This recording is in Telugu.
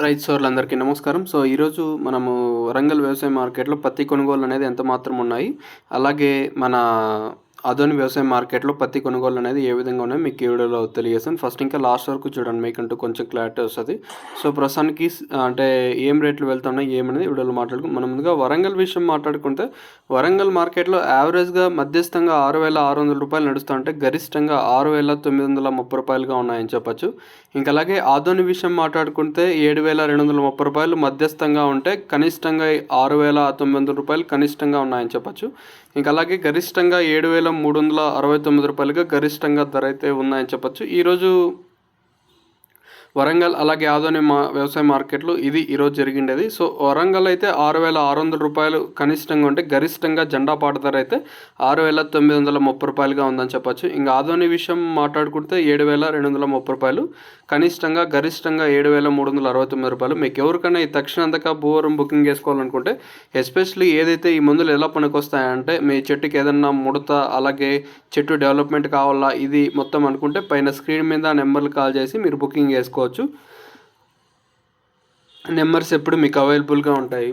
రైతు సోర్లందరికీ నమస్కారం. సో ఈరోజు మనము వరంగల్ వ్యవసాయ మార్కెట్లో పత్తి కొనుగోలు అనేది ఎంత మాత్రం ఉన్నాయి. అలాగే మన అదోని వ్యవసాయ మార్కెట్లో పత్తి కొనుగోలు అనేది ఏ విధంగా ఉన్నాయో మీకు ఈ వీడియోలో తెలియజేస్తాను. ఫస్ట్ ఇంకా లాస్ట్ వరకు చూడండి మీకంటూ కొంచెం క్లారిటీ వస్తుంది. సో ప్రస్తుతానికి అంటే ఏం రేట్లు వెళ్తున్నాయి ఏమనేది వీడియోలో మాట్లాడుకో మనం ముందుగా వరంగల్ విషయం మాట్లాడుకుంటే వరంగల్ మార్కెట్లో యావరేజ్గా మధ్యస్థంగా ఆరు వేల ఆరు వందల రూపాయలు నడుస్తుంటే గరిష్టంగా ఆరు వేల తొమ్మిది వందల ముప్పై రూపాయలుగా ఉన్నాయని చెప్పొచ్చు. ఇంకా అలాగే ఆదోని విషయం మాట్లాడుకుంటే ఏడు వేల రెండు వందల ముప్పై రూపాయలు మధ్యస్థంగా ఉంటే కనిష్టంగా ఆరు వేల తొమ్మిది వందల రూపాయలు కనిష్టంగా ఉన్నాయని చెప్పొచ్చు. ఇంకా అలాగే గరిష్టంగా ఏడు వేల మూడు వందల అరవై తొమ్మిది రూపాయలుగా గరిష్టంగా ధర అయితే ఉన్నాయని చెప్పొచ్చు. ఈరోజు వరంగల్ అలాగే ఆదోని మా వ్యవసాయ మార్కెట్లు ఇది ఈరోజు జరిగిండేది. సో వరంగల్ అయితే ఆరు వేల ఆరు వందల రూపాయలు కనిష్టంగా ఉంటే గరిష్టంగా జెండా పాట ధర అయితే ఆరు వేల తొమ్మిది వందల ముప్పై రూపాయలుగా ఉందని చెప్పొచ్చు. ఇంకా ఆదోని విషయం మాట్లాడుకుంటే ఏడు వేల రెండు వందల ముప్పై రూపాయలు కనిష్టంగా గరిష్టంగా ఏడు వేల మూడు వందల అరవై తొమ్మిది రూపాయలు. మీకు ఎవరికైనా ఈ తక్షణంతక భూవరం బుకింగ్ చేసుకోవాలనుకుంటే ఎస్పెషల్లీ ఏదైతే ఈ మందులు ఎలా పనికొస్తాయంటే మీ చెట్టుకి ఏదన్నా ముడత అలాగే చెట్టు డెవలప్మెంట్ కావాలా ఇది మొత్తం అనుకుంటే పైన స్క్రీన్ మీద నెంబర్లు కాల్ చేసి మీరు బుకింగ్ చేసుకోవచ్చు. నెంబర్స్ ఎప్పుడు మీకు అవైలబుల్గా ఉంటాయి.